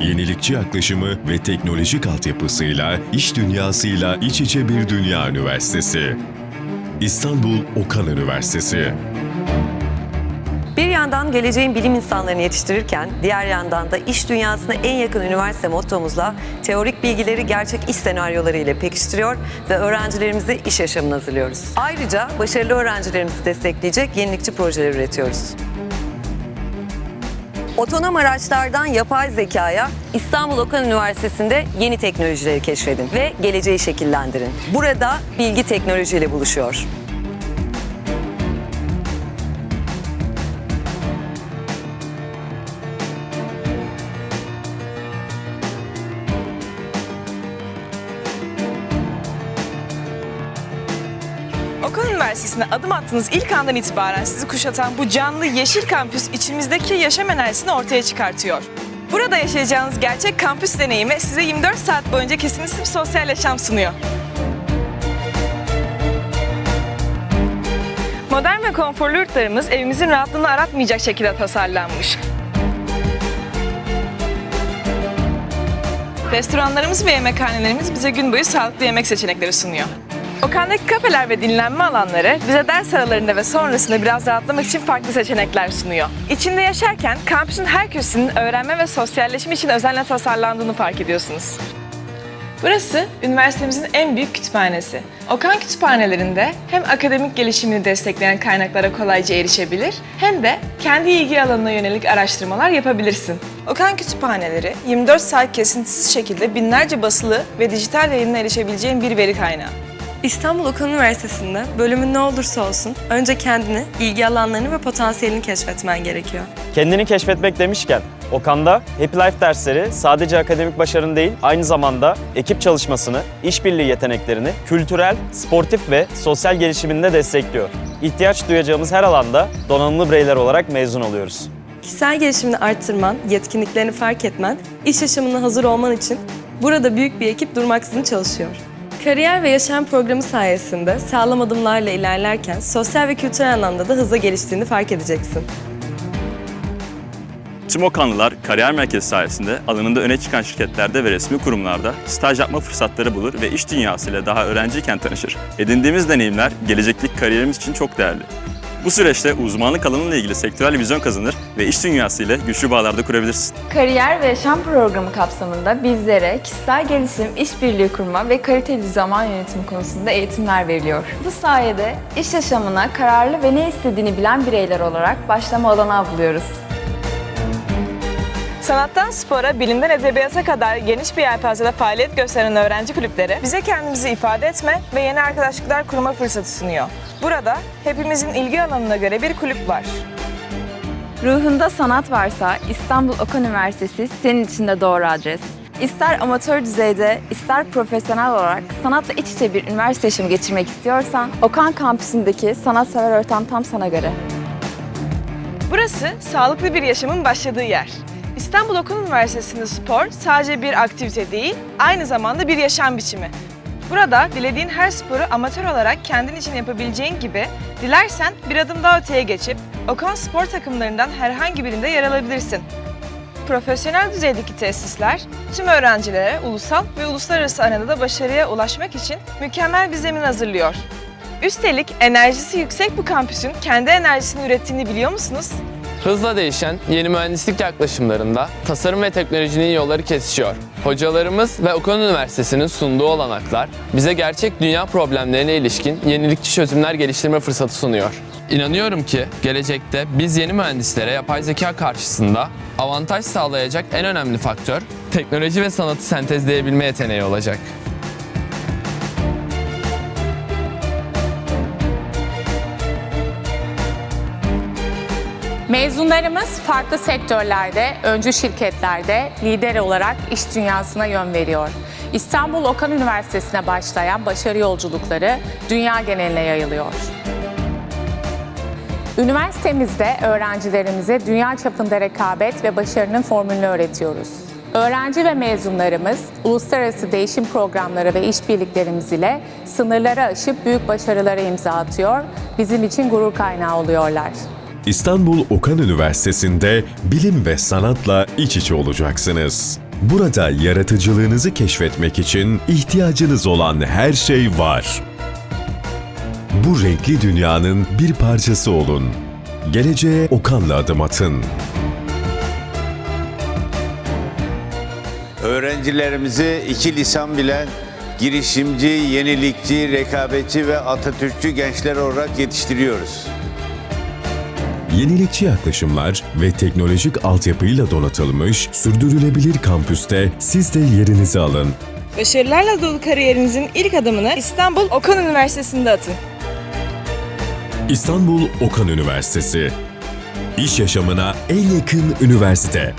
yenilikçi yaklaşımı ve teknolojik altyapısıyla iş dünyasıyla iç içe bir dünya üniversitesi. İstanbul Okan Üniversitesi. Bir yandan geleceğin bilim insanlarını yetiştirirken, diğer yandan da iş dünyasına en yakın üniversite mottomuzla teorik bilgileri gerçek iş senaryoları ile pekiştiriyor ve öğrencilerimizi iş yaşamına hazırlıyoruz. Ayrıca başarılı öğrencilerimizi destekleyecek yenilikçi projeler üretiyoruz. Otonom araçlardan yapay zekaya İstanbul Okan Üniversitesi'nde yeni teknolojileri keşfedin ve geleceği şekillendirin. Burada bilgi teknolojiyle buluşuyor. Üniversitesi'ne adım attığınız ilk andan itibaren sizi kuşatan bu canlı yeşil kampüs içimizdeki yaşam enerjisini ortaya çıkartıyor. Burada yaşayacağınız gerçek kampüs deneyimi size 24 saat boyunca kesintisiz bir sosyal yaşam sunuyor. Modern ve konforlu yurtlarımız evimizin rahatlığını aratmayacak şekilde tasarlanmış. Restoranlarımız ve yemekhanelerimiz bize gün boyu sağlıklı yemek seçenekleri sunuyor. Okan'daki kafeler ve dinlenme alanları bize ders aralarında ve sonrasında biraz rahatlamak için farklı seçenekler sunuyor. İçinde yaşarken kampüsün her köşesinin öğrenme ve sosyalleşme için özenle tasarlandığını fark ediyorsunuz. Burası üniversitemizin en büyük kütüphanesi. Okan kütüphanelerinde hem akademik gelişimini destekleyen kaynaklara kolayca erişebilir hem de kendi ilgi alanına yönelik araştırmalar yapabilirsin. Okan kütüphaneleri 24 saat kesintisiz şekilde binlerce basılı ve dijital yayına erişebileceğin bir veri kaynağı. İstanbul Okan Üniversitesi'nde bölümün ne olursa olsun önce kendini, ilgi alanlarını ve potansiyelini keşfetmen gerekiyor. Kendini keşfetmek demişken, Okan'da Happy Life dersleri sadece akademik başarının değil, aynı zamanda ekip çalışmasını, işbirliği yeteneklerini, kültürel, sportif ve sosyal gelişimini de destekliyor. İhtiyaç duyacağımız her alanda donanımlı bireyler olarak mezun oluyoruz. Kişisel gelişimini arttırman, yetkinliklerini fark etmen, iş yaşamına hazır olman için burada büyük bir ekip durmaksızın çalışıyor. Kariyer ve yaşam programı sayesinde sağlam adımlarla ilerlerken sosyal ve kültürel anlamda da hızla geliştiğini fark edeceksin. Tüm Okanlılar kariyer merkezi sayesinde alanında öne çıkan şirketlerde ve resmi kurumlarda staj yapma fırsatları bulur ve iş dünyasıyla daha öğrenciyken tanışır. Edindiğimiz deneyimler gelecekteki kariyerimiz için çok değerli. Bu süreçte uzmanlık alanıyla ilgili sektörel vizyon kazanır ve iş dünyasıyla güçlü bağlarda kurabilirsin. Kariyer ve Yaşam Programı kapsamında bizlere kişisel gelişim, işbirliği kurma ve kaliteli zaman yönetimi konusunda eğitimler veriliyor. Bu sayede iş yaşamına kararlı ve ne istediğini bilen bireyler olarak başlama olanağı buluyoruz. Sanattan spora, bilimden edebiyata kadar geniş bir yelpazede faaliyet gösteren öğrenci kulüpleri bize kendimizi ifade etme ve yeni arkadaşlıklar kurma fırsatı sunuyor. Burada hepimizin ilgi alanına göre bir kulüp var. Ruhunda sanat varsa İstanbul Okan Üniversitesi senin için de doğru adres. İster amatör düzeyde, ister profesyonel olarak sanatla iç içe bir üniversite yaşamı geçirmek istiyorsan Okan kampüsündeki sanatsever ortam tam sana göre. Burası sağlıklı bir yaşamın başladığı yer. İstanbul Okan Üniversitesi'nde spor sadece bir aktivite değil, aynı zamanda bir yaşam biçimi. Burada dilediğin her sporu amatör olarak kendin için yapabileceğin gibi, dilersen bir adım daha öteye geçip Okan spor takımlarından herhangi birinde yer alabilirsin. Profesyonel düzeydeki tesisler tüm öğrencilere ulusal ve uluslararası arenada da başarıya ulaşmak için mükemmel bir zemin hazırlıyor. Üstelik enerjisi yüksek bu kampüsün kendi enerjisini ürettiğini biliyor musunuz? Hızla değişen yeni mühendislik yaklaşımlarında tasarım ve teknolojinin yolları kesişiyor. Hocalarımız ve Okan Üniversitesi'nin sunduğu olanaklar bize gerçek dünya problemlerine ilişkin yenilikçi çözümler geliştirme fırsatı sunuyor. İnanıyorum ki gelecekte biz yeni mühendislere yapay zeka karşısında avantaj sağlayacak en önemli faktör teknoloji ve sanatı sentezleyebilme yeteneği olacak. Mezunlarımız farklı sektörlerde, öncü şirketlerde lider olarak iş dünyasına yön veriyor. İstanbul Okan Üniversitesi'ne başlayan başarı yolculukları dünya geneline yayılıyor. Üniversitemizde öğrencilerimize dünya çapında rekabet ve başarının formülünü öğretiyoruz. Öğrenci ve mezunlarımız uluslararası değişim programları ve işbirliklerimiz ile sınırları aşıp büyük başarılara imza atıyor, bizim için gurur kaynağı oluyorlar. İstanbul Okan Üniversitesi'nde bilim ve sanatla iç içe olacaksınız. Burada yaratıcılığınızı keşfetmek için ihtiyacınız olan her şey var. Bu renkli dünyanın bir parçası olun. Geleceğe Okan'la adım atın. Öğrencilerimizi iki lisan bilen girişimci, yenilikçi, rekabetçi ve Atatürkçü gençler olarak yetiştiriyoruz. Yenilikçi yaklaşımlar ve teknolojik altyapıyla donatılmış sürdürülebilir kampüste siz de yerinizi alın. Başarılarla dolu kariyerinizin ilk adımını İstanbul Okan Üniversitesi'nde atın. İstanbul Okan Üniversitesi. İş yaşamına en yakın üniversite.